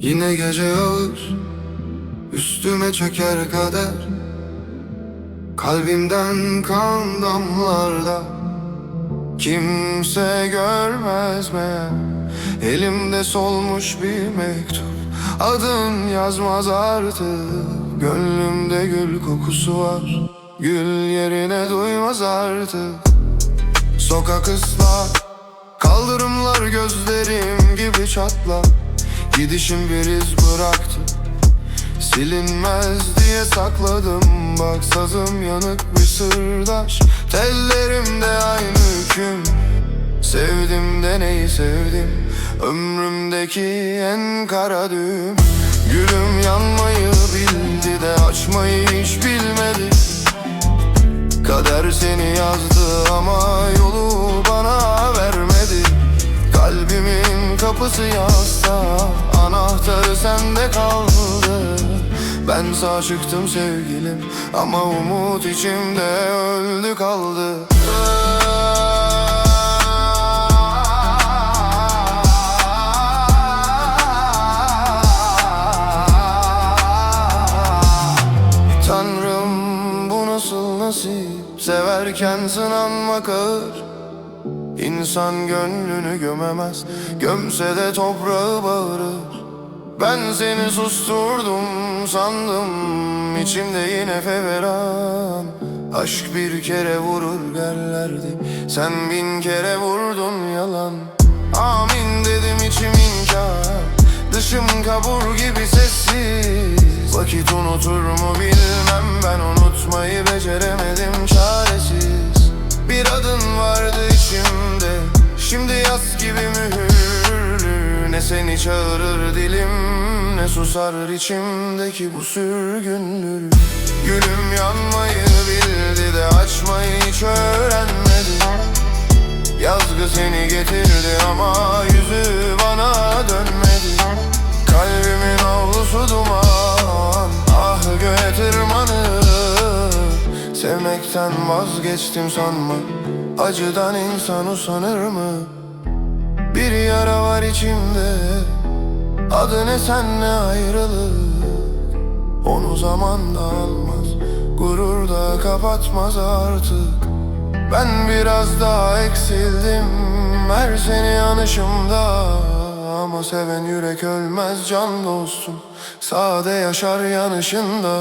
Yine gece ağır Üstüme çöker kader. Kalbimden kan damlarda Kimse görmez mi? Elimde solmuş bir mektup Adın yazmaz artık. Gönlümde gül kokusu var Gül yerine duymaz artık. Sokak ıslak Kaldırımlar gözlerim gibi çatlak Gidişim bir iz bıraktı. Silinmez diye sakladım. Bak sazım yanık bir sırdaş. Tellerimde aynı hüküm. Sevdim de neyi sevdim? Ömrümdeki en kara düğüm. Gülüm yanmayı bildi de açmayı hiç bilmedi. Kader seni yazdı ama yolu bana vermedi. Kalbimin kapısı yasta sende kaldı. Ben sağ çıktım sevgilim Ama umut içimde öldü kaldı. Tanrım bu nasıl nasip? Severken sınanmak ağır İnsan gönlünü gömemez Gömse de toprağı bağırır Ben seni susturdum sandım içimde yine feveran. Aşk bir kere vurur derlerdi Sen bin kere vurdun yalan. Amin dedim içim inkar Dışım kabur gibi sessiz. Vakit unutur mu bilmem ben unutmayı beceremedim çaresiz. Bir adın vardı içimde Şimdi yaz gibi mühürlü Seni çağırır dilim Ne susar içimdeki bu sürgünlür. Gülüm yanmayı bildi de açmayı hiç öğrenmedi. Yazgı seni getirdi ama yüzü bana dönmedi. Kalbimin avlusu duman Ah göğe tırmanır. Sevmekten vazgeçtim sanma Acıdan insan usanır mı? Var içimde Adı ne senle ayrılık Onu zaman da almaz Gurur da kapatmaz artık. Ben biraz daha eksildim Her seni yanışımda Ama seven yürek ölmez can dostum Sade yaşar yanışında